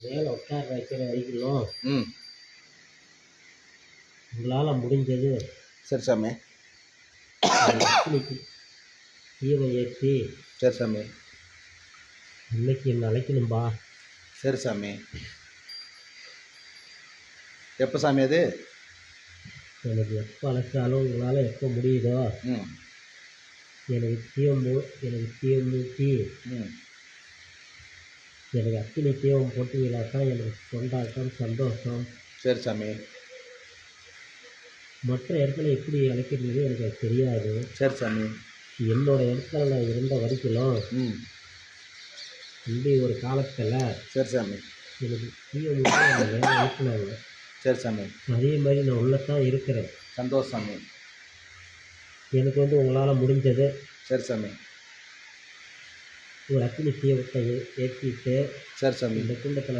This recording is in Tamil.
மேலே உட்கார வைக்கிற வரைக்கும் ம். உங்களால் முடிஞ்சது. சரி சாமி. தீபம் ஏற்றி சரி சாமி. இன்னைக்கு என்னை அழைக்கணும்பா? சரி சாமி. எப்போ சாமி அது? எனக்கு எப்போ அழைச்சாலும் உங்களால் எப்போ முடியுதோ? ம். எனக்கு தீபம் மூ- எனக்கு தீபம் மூட்டி ம். எனக்கு அக்கினி தீபம் போட்டீங்களா தான் எனக்கு கொண்டாட்டம் சந்தோஷம். சரி சாமி. மற்ற இடத்துல எப்படி அழைக்கிறது எனக்கு தெரியாது. சரி சாமி. என்னோட இடத்துல நான் இருந்த வரைக்கும் இப்படி ஒரு காலத்தில் சரி சாமி. எனக்கு தீபம் அனுப்புனாங்க. சரி சாமி. அதே மாதிரி நான் உள்ளத்தான் இருக்கிறேன். சந்தோஷம் சாமி. எனக்கு வந்து உங்களால் முடிஞ்சது. சரி சாமி. ஒரு அக்னி தீபத்தை ஏற்றிட்டு சரி சாமி. இந்த குண்டத்தில்